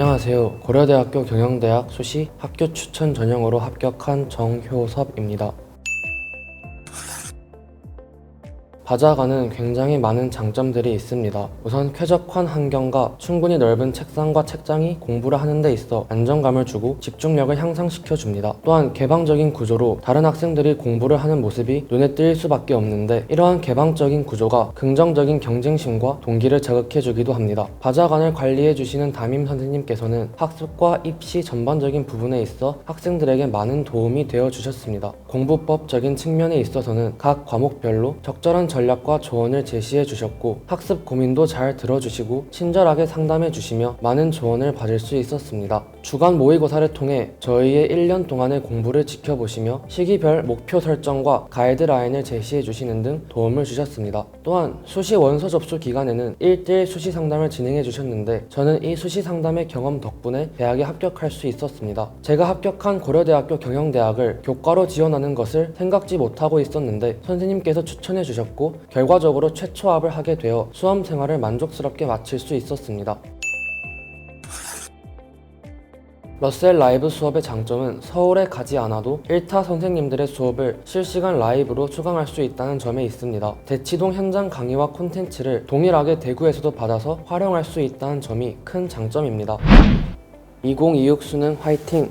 안녕하세요. 고려대학교 경영대학 수시 학교 추천 전형으로 합격한 정효섭입니다. 바자가는 굉장히 많은 장점들이 있습니다. 우선 쾌적한 환경과 충분히 넓은 책상과 책장이 공부를 하는 데 있어 안정감을 주고 집중력을 향상시켜 줍니다. 또한 개방적인 구조로 다른 학생들이 공부를 하는 모습이 눈에 띌 수밖에 없는데 이러한 개방적인 구조가 긍정적인 경쟁심과 동기를 자극해 주기도 합니다. 바자관을 관리해 주시는 담임 선생님께서는 학습과 입시 전반적인 부분에 있어 학생들에게 많은 도움이 되어 주셨습니다. 공부법적인 측면에 있어서는 각 과목별로 적절한 전 략과 조언을 제시해 주셨고 학습 고민도 잘 들어주시고 친절하게 상담해 주시며 많은 조언을 받을 수 있었습니다. 주간 모의고사를 통해 저희의 1년 동안의 공부를 지켜보시며 시기별 목표 설정과 가이드라인을 제시해 주시는 등 도움을 주셨습니다. 또한 수시 원서 접수 기간에는 1대1 수시 상담을 진행해 주셨는데 저는 이 수시 상담의 경험 덕분에 대학에 합격할 수 있었습니다. 제가 합격한 고려대학교 경영대학을 교과로 지원하는 것을 생각지 못하고 있었는데 선생님께서 추천해 주셨 고 결과적으로 최초 합을 하게 되어 수험 생활을 만족스럽게 마칠 수 있었습니다. 러셀 라이브 수업의 장점은 서울에 가지 않아도 1타 선생님들의 수업을 실시간 라이브로 수강할 수 있다는 점에 있습니다. 대치동 현장 강의와 콘텐츠를 동일하게 대구에서도 받아서 활용할 수 있다는 점이 큰 장점입니다. 2026 수능 화이팅!